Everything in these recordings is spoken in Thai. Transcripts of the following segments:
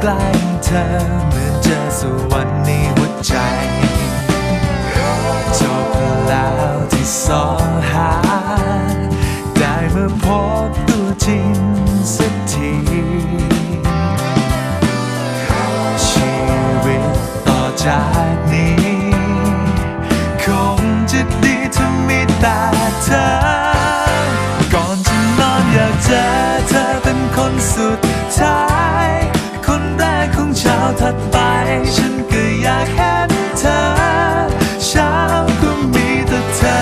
ใกล้เธอเหมือนเจอสวรรค์ในหัวใจจบแล้วที่สองหา ได้มาพบตัวจริงสักทีชีวิตต่อจากนี้ ถัดไป ฉันก็อยากเห็นเธอ เช้าก็มีแต่เธอ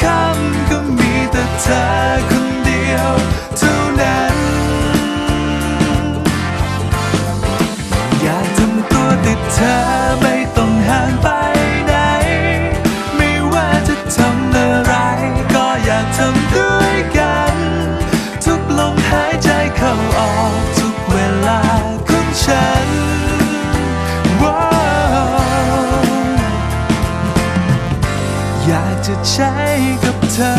ค่ำก็มีแต่เธอคนเดียวเท่านั้น อยากทำตัวติดเธอไม่ต้องห่างไปไหน ไม่ว่าจะทำอะไร ก็อยากทำด้วย จะใช้กับเธอ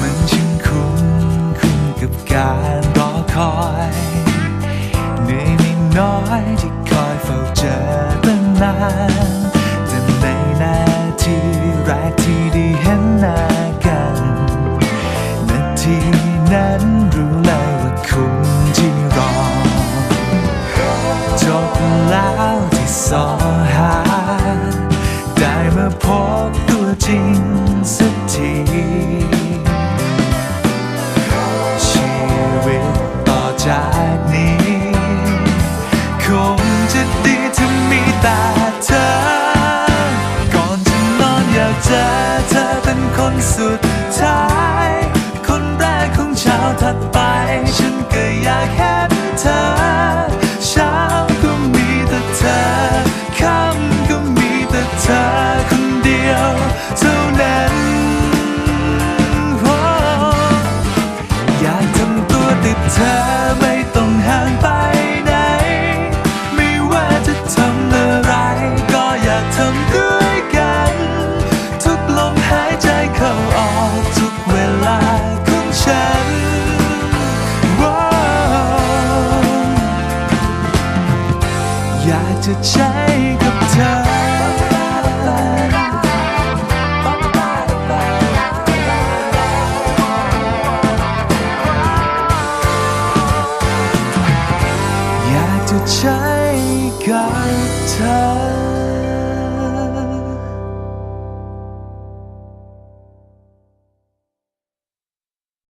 มันช่างคุ้มคุ้มกับการรอคอยเหนื่อยไม่น้อยที่คอยเฝ้าเจอตั้งนานแต่ในนาทีแรกที่ได้เห็นหน้ากันนาทีนั้นรู้เลยว่าคุ้มที่รอ จบแล้วที่สอหา ได้มาพบตัวจริงสักที ชีวิตต่อจากนี้ คงจะดีถ้ามีแต่เธอ ก่อนจะนอนอยากเจอเธอเป็นคนสุดท้าย คนแรกของเช้าถัด เธอไม่ต้องห่างไปไหน ไม่ว่าจะทำอะไร ก็อยากทำด้วยกัน ทุกลมหายใจเข้าออกทุกเวลาของฉันว้าวอยากจะใช้ ใช้กัน